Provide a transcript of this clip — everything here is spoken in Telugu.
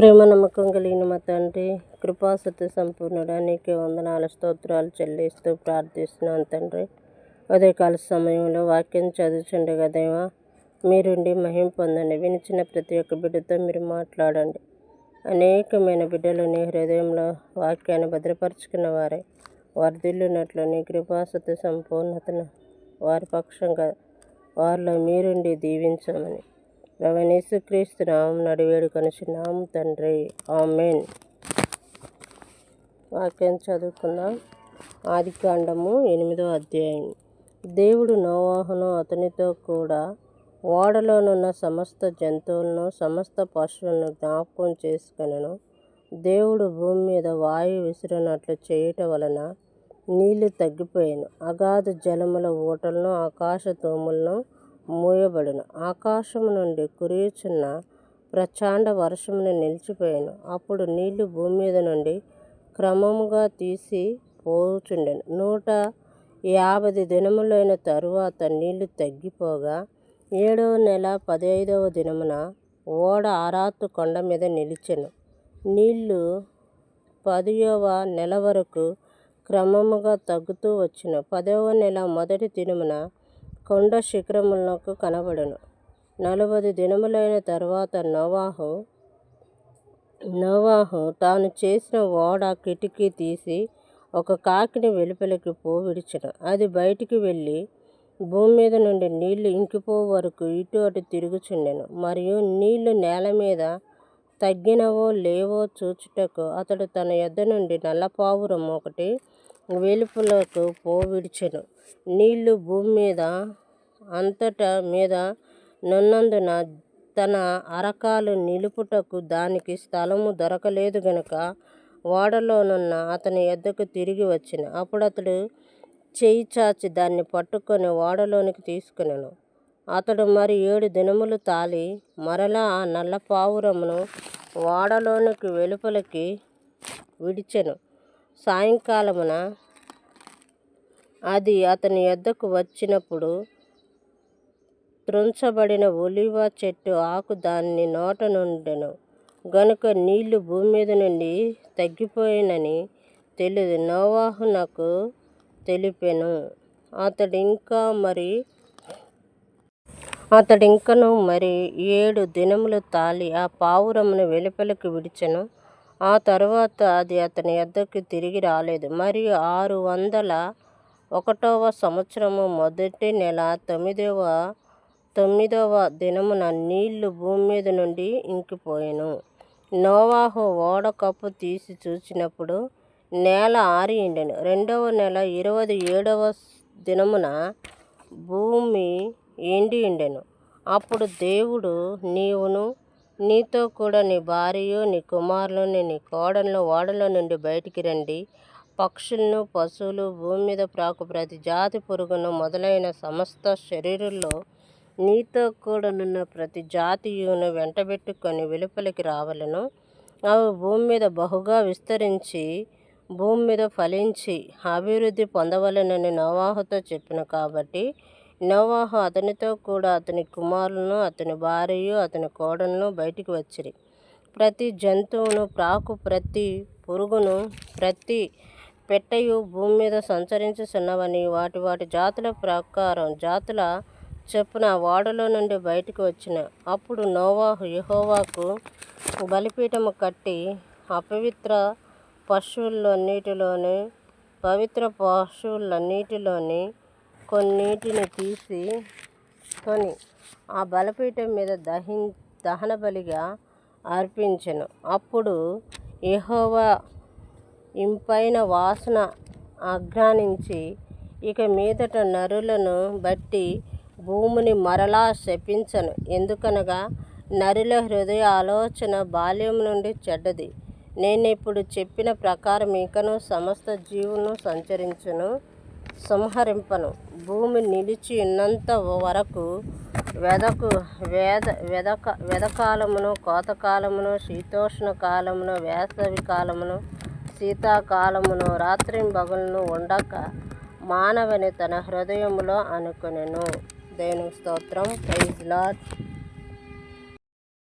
ప్రేమ నమ్మకం కలిగిన మా తండ్రి కృపాసతి సంపూర్ణుడా నీకే వందనాల స్తోత్రాలు చెల్లిస్తూ ప్రార్థిస్తున్నాను తండ్రి. ఉదయకాల సమయంలో వాక్యం చదువుచుండగా దేవా మీరుండి మహిం పొందండి. వినిచిన ప్రతి ఒక్క బిడ్డతో మీరు మాట్లాడండి. అనేకమైన బిడ్డలు నీ హృదయంలో వాక్యాన్ని భద్రపరుచుకున్న వారే. వర్ధిల్లునట్లు నీ కృపాసతి సంపూర్ణతను వారి పక్షంగా వారిలో మీరుండి దీవించమని. రవణేశుక్రీస్తు నామం నడివేడు కనుచున్నాం తండ్రి. ఆమెన్. వాక్యం చదువుకుందాం. ఆది కాండము ఎనిమిదో అధ్యాయం. దేవుడు నోవాహును అతనితో కూడా ఓడలోనున్న సమస్త జంతువులను సమస్త పశువులను జ్ఞాపకం చేసుకునను. దేవుడు భూమి మీద వాయు విసిరినట్లు చేయటం వలన నీళ్ళు తగ్గిపోయాను. అగాధ జలముల ఊటలను ఆకాశ తోములను మూయబడును. ఆకాశము నుండి కురియుచున్న ప్రచండ వర్షమును నిలిచిపోయాను. అప్పుడు నీళ్ళు భూమి మీద నుండి క్రమముగా తీసి పోచుండెను. నూట యాభై దినములైన తరువాత నీళ్ళు తగ్గిపోగా ఏడవ నెల పదహైదవ దినమున ఓడ ఆరాతు కొండ మీద నిలిచెను. నీళ్ళు పదియవ నెల వరకు క్రమముగా తగ్గుతూ వచ్చిన. పదవ నెల మొదటి దినమున కొండ శిఖరములకు కనబడెను. నలభై దినములైన తర్వాత నోవాహు నోవాహు తాను చేసిన ఓడ కిటికీ తీసి ఒక కాకిని వెలుపలికి పో విడిచను. అది బయటికి వెళ్ళి భూమి మీద నుండి నీళ్ళు ఇంకిపో వరకు ఇటు అటు తిరుగుచుండెను. మరియు నీళ్ళు నేల మీద తగ్గినవో లేవో చూచుటకు అతడు తన యొద్ద నుండి నల్లపావురం ఒకటి వెలుపలకు పోవిడిచెను. నీళ్ళు భూమి మీద అంతట మీద నున్నందున తన అరకాలు నిలుపుటకు దానికి స్థలము దొరకలేదు గనుక ఓడలోనున్న అతని యొద్దకు తిరిగి వచ్చిన. అప్పుడు అతడు చేయి చాచి దాన్ని పట్టుకొని ఓడలోనికి తీసుకునెను. అతడు మరి ఏడు దినములు తాలి మరలా ఆ నల్ల పావురమును ఓడలోనికి వెలుపలికి విడిచెను. సాయంకాలమున అది అతని యొద్దకు వచ్చినప్పుడు త్రుంచబడిన ఒలివ చెట్టు ఆకు దాని నోట నుండెను. గనుక నీళ్ళు భూమి మీద నుండి తగ్గిపోయినని తెలియదు. నోవాహు నాకు తెలిపెను. అతడింకా మరి అతడింకను మరి ఏడు దినములు తాలి ఆ పావురమును వెలుపలికి విడిచెను. ఆ తరువాత అది అతని ఎద్దకు తిరిగి రాలేదు. మరియు ఆరు వందల ఒకటవ సంవత్సరము మొదటి నెల తొమ్మిదవ తొమ్మిదవ దినమున నీళ్ళు భూమి మీద నుండి ఇంకిపోయెను. నోవాహు ఓడ కప్పు తీసి చూచినప్పుడు నేల ఆరి ఉండెను రెండవ నెల ఇరవై ఏడవ దినమున భూమి ఎండి ఉండెను అప్పుడు దేవుడు నీవును నీతో కూడా నీ భార్యయు నీ కుమారులను నీ కోడలను ఓడలో నుండి బయటికి రండి. పక్షులను పశువులు భూమి మీద ప్రాకు ప్రతి జాతి పురుగును మొదలైన సమస్త శరీరంలో నీతో కూడానున్న ప్రతి జాతీయును వెంటబెట్టుకొని వెలుపలికి రావలను. అవి భూమి మీద బహుగా విస్తరించి భూమి మీద ఫలించి అభివృద్ధి పొందవలెనని నోవాహుతో చెప్పిన కాబట్టి నోవాహు అతనితో కూడా అతని కుమారులను అతని భార్యయు అతని కోడలను బయటికి వచ్చిరి. ప్రతి జంతువును ప్రాకు ప్రతి పురుగును ప్రతి పెట్టయు భూమి మీద సంచరించుచున్నవని వాటి వాటి జాతుల ప్రకారం జాతుల చెప్పున ఓడలో నుండి బయటికి వచ్చిన. అప్పుడు నోవాహు యహోవాకు బలిపీఠము కట్టి అపవిత్ర పశువులన్నిటిలోని పవిత్ర పశువులన్నిటిలోని కొన్నిటిని తీసి కొని ఆ బలపీఠం మీద దహి దహన బలిగా అర్పించెను. అప్పుడు యెహోవా ఇంపైన వాసన ఆఘ్రానించి ఇక మీదట నరులను బట్టి భూమిని మరలా శపించను. ఎందుకనగా నరుల హృదయ ఆలోచన బాల్యం నుండి చెడ్డది. నేను ఇప్పుడు చెప్పిన ప్రకారం ఇంకను సమస్త జీవును సంచరించును. సంహరింపను. భూమి నిలిచి ఉన్నంత వరకు వెదకు వేద వెదక వెదకాలమును కోతకాలమును శీతోష్ణ కాలమును వేసవి కాలమును శీతాకాలమును రాత్రింబగలను ఉండక మానవని తన హృదయములో అనుకునెను. దేవుని స్తోత్రం. Praise lord